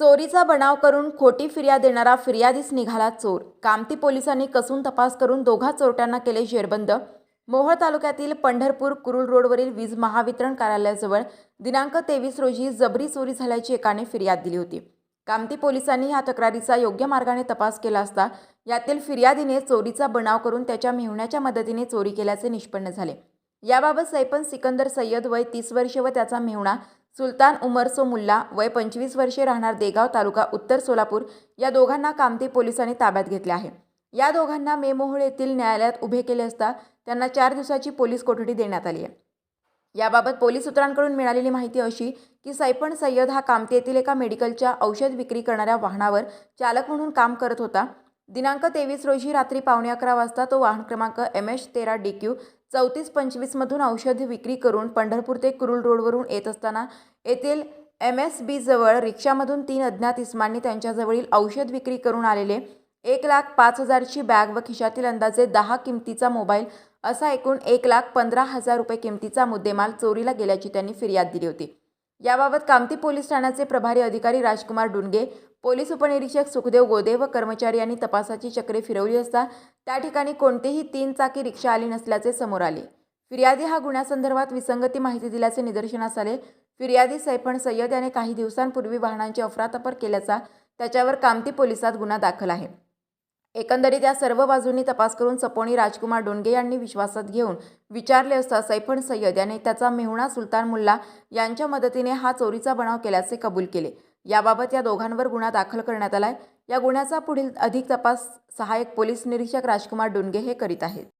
चोरीचा बनाव करून खोटी फिर्याद देणारा फिर्यादीस निघाला चोर. कामती पोलिसांनी कसून तपास करून दोघा चोरट्यांना केले जेरबंद. मोहोळ तालुक्यातील पंढरपूर कुरुल रोडवरील वीज महावितरण कार्यालयाजवळ दिनांक तेवीस रोजी जबरी चोरी झाल्याची एकाने फिर्याद दिली होती. कामती पोलिसांनी ह्या तक्रारीचा योग्य मार्गाने तपास केला असता यातील फिर्यादीने चोरीचा बनाव करून त्याच्या मेहुण्याच्या मदतीने चोरी केल्याचे निष्पन्न झाले. याबाबत सैपन सिकंदर सय्यद वय तीस वर्षे व त्याचा मेहुणा सुलतान उमरसो मुल्ला वय पंचवीस वर्षे राहणार देगाव तालुका उत्तर सोलापूर या दोघांना कामती पोलिसांनी ताब्यात घेतले आहे. या दोघांना मेमोहोळ येथील न्यायालयात उभे केले असता त्यांना चार दिवसाची पोलीस कोठडी देण्यात आली आहे. याबाबत पोलीस सूत्रांकडून मिळालेली माहिती अशी की सैपण सय्यद हा कामती येथील एका मेडिकलच्या औषध विक्री करणाऱ्या वाहनावर चालक म्हणून काम करत होता. दिनांक तेवीस रोजी रात्री पावणे अकरा वाजता तो वाहन क्रमांक एम एच तेरा डी क्यू चौतीस पंचवीसमधून औषध विक्री करून पंढरपूर ते कुरुल रोडवरून येत असताना येथील एम एस बीजवळ रिक्षामधून तीन अज्ञात इस्मांनी त्यांच्याजवळील औषध विक्री करून आलेले एक लाख पाच हजारची बॅग व खिशातील अंदाजे दहा किमतीचा मोबाईल असा एकूण एक लाख पंधरा हजार रुपये किमतीचा मुद्देमाल चोरीला गेल्याची त्यांनी फिर्याद दिली होती. याबाबत कामती पोलीस ठाण्याचे प्रभारी अधिकारी राजकुमार डुनगे पोलीस उपनिरीक्षक सुखदेव गोदे व कर्मचारी यांनी तपासाची चक्रे फिरवली असता त्या ठिकाणी कोणतीही तीन चाकी रिक्षा आली नसल्याचे समोर आले. फिर्यादी हा गुन्ह्यासंदर्भात विसंगती माहिती दिल्याचे निदर्शनास आले. फिर्यादी सैफण सय्यद याने काही दिवसांपूर्वी वाहनांची अफरातफर केल्याचा त्याच्यावर कामती पोलिसात गुन्हा दाखल आहे. एकंदरीत या सर्व बाजूंनी तपास करून सपोणी राजकुमार डोंगे यांनी विश्वासात घेऊन विचारले असता सैफण सय्यद याने त्याचा मेहुणा सुलतान मुल्ला यांच्या मदतीने हा चोरीचा बनाव केल्याचे कबूल केले. याबाबत या दोघांवर गुन्हा दाखल करण्यात आलाय. या गुन्ह्याचा पुढील अधिक तपास सहाय्यक पोलीस निरीक्षक राजकुमार डोंगे हे करीत आहेत.